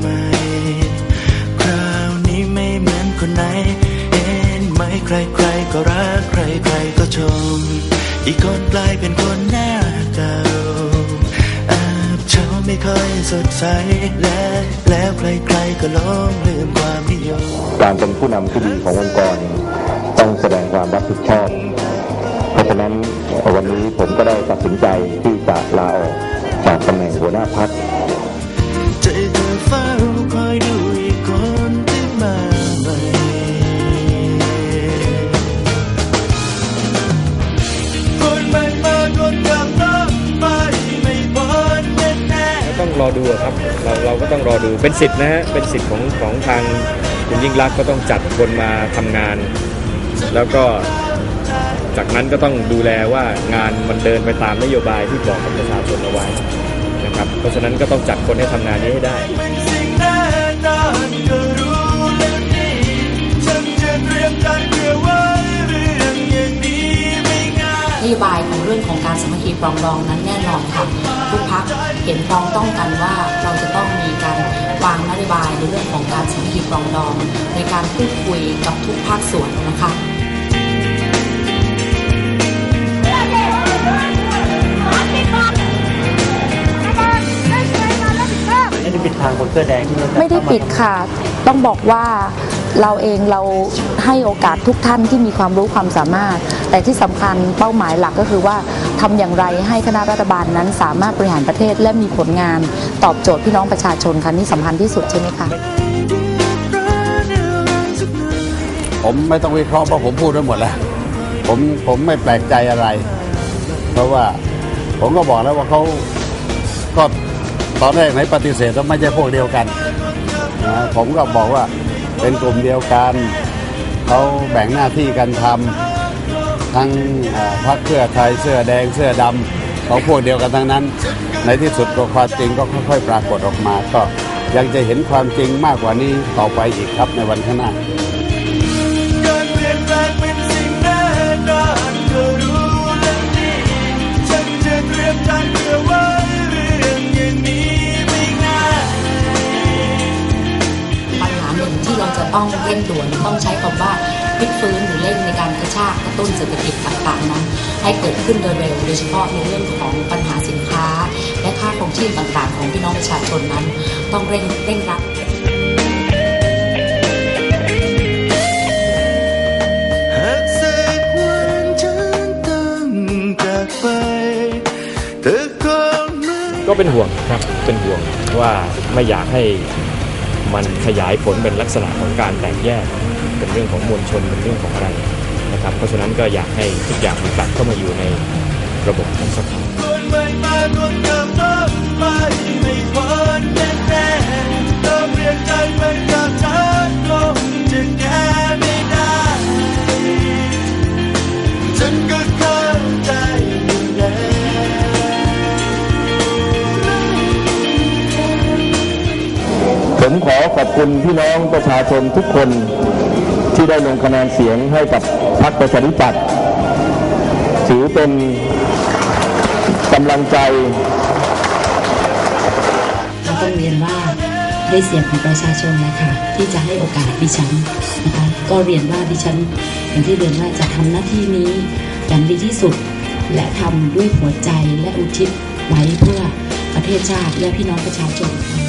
ใหม่คราวนี้ไม่เหมือนคนไหนเห็นไหมใคร อีกคนกลายเป็นคนหน้าเก่าอาบเช้าไม่ค่อยสดใสและแล้วใครๆก็ล้มลืมความนิยมการเป็นผู้นำที่ดีขององค์กร ต้องแสดงความรับผิดชอบ เพราะฉะนั้นวันนี้ผมก็ได้ตัดสินใจที่จะลาออกจากตำแหน่งหัวหน้าพัก รอดูครับเราเราก็ต้องรอดูเป็นสิทธิ์นะฮะเป็นสิทธิ์ของของทางคุณยิ่งรักษณ์ก็ต้องจัดคนมาทำงาน แล้วก็จากนั้นก็ต้องดูแลว่างานมันเดินไปตามนโยบายที่บอกกับประชาชนเอาไว้นะครับเพราะฉะนั้นก็ต้องจัดคนให้ทำงานนี้ให้ได้ ปรองดองนั้นแน่นอนค่ะทุกพักเห็นพ้องต้องกันว่าเราจะต้องมีการวางนโยบายในเรื่องของการสามัคคีปรองดอง ในการพูดคุยกับทุกภาคส่วนนะคะไม่ได้ปิดทางคนเสื้อแดงที่จะไม่ได้ปิดค่ะ ต้องบอกว่า เราเองเราให้โอกาสทุกท่านที่มีความรู้ความสามารถ แต่ที่สำคัญเป้าหมายหลักก็คือว่าทำอย่างไรให้คณะรัฐบาลนั้นสามารถบริหารประเทศและมีผลงานตอบโจทย์พี่น้องประชาชนค่ะนี่สำคัญที่สุดใช่ไหมคะผมไม่ต้องวิเคราะห์เพราะผมพูดไว้หมดแล้วผมผมไม่แปลกใจอะไร เพราะว่าผมก็บอกแล้วว่าเขาก็ตอนแรกไหนปฏิเสธว่าไม่ใช่พวกเดียวกันนะผมก็บอกว่า เป็นกลุ่มเดียวกันเขาแบ่งหน้าที่กันทำทั้งพรรคเสื้อไทยเสื้อแดงเสื้อดำเขาพวกเดียวกันทั้งนั้น ในที่สุดตัวความจริงก็ค่อยๆ ปรากฏออกมา ก็ยังจะเห็นความจริงมากกว่านี้ต่อไปอีกครับในวันข้างหน้า เราจะต้องเร่งด่วนต้องใช้คำว่าพลิกฟื้นหรือเร่งในการกระชากกระตุ้นเศรษฐกิจต่างๆนั้นให้เกิดขึ้นโดยเร็วโดยเฉพาะในเรื่องของปัญหาสินค้า และค่าครองชีพต่างๆ ของพี่น้องประชาชนนั้น ต้องเร่งเร่งรัดหากสักวันฉันต้องจากไปเธอคงไม่ก็เป็นห่วงครับเป็นห่วงว่าไม่อยากให้ มันขยายผลเป็นลักษณะของการแตกแยก เป็นเรื่องของมวลชนเป็นเรื่องของอะไรนะครับ เพราะฉะนั้นก็อยากให้ทุกอย่างมันกลับเข้ามาอยู่ในระบบของสภาคม่คนเดิมต้องไปไม่พ้นแน่ๆต้องเรียนใจ ผมขอขอบคุณพี่น้องประชาชนทุกคนที่ได้ลงคะแนนเสียงให้กับพรรคประชาธิปัตย์ถือเป็นกำลังใจต้องเรียนว่าได้เสียงของประชาชนเลยค่ะที่จะให้โอกาสดิฉันนะคะก็เรียนว่าดิฉันอย่างที่เรียนว่าจะทำหน้าที่นี้อย่างดีที่สุด และทำด้วยหัวใจและอุทิศไว้เพื่อประเทศชาติและพี่น้องประชาชนนะคะ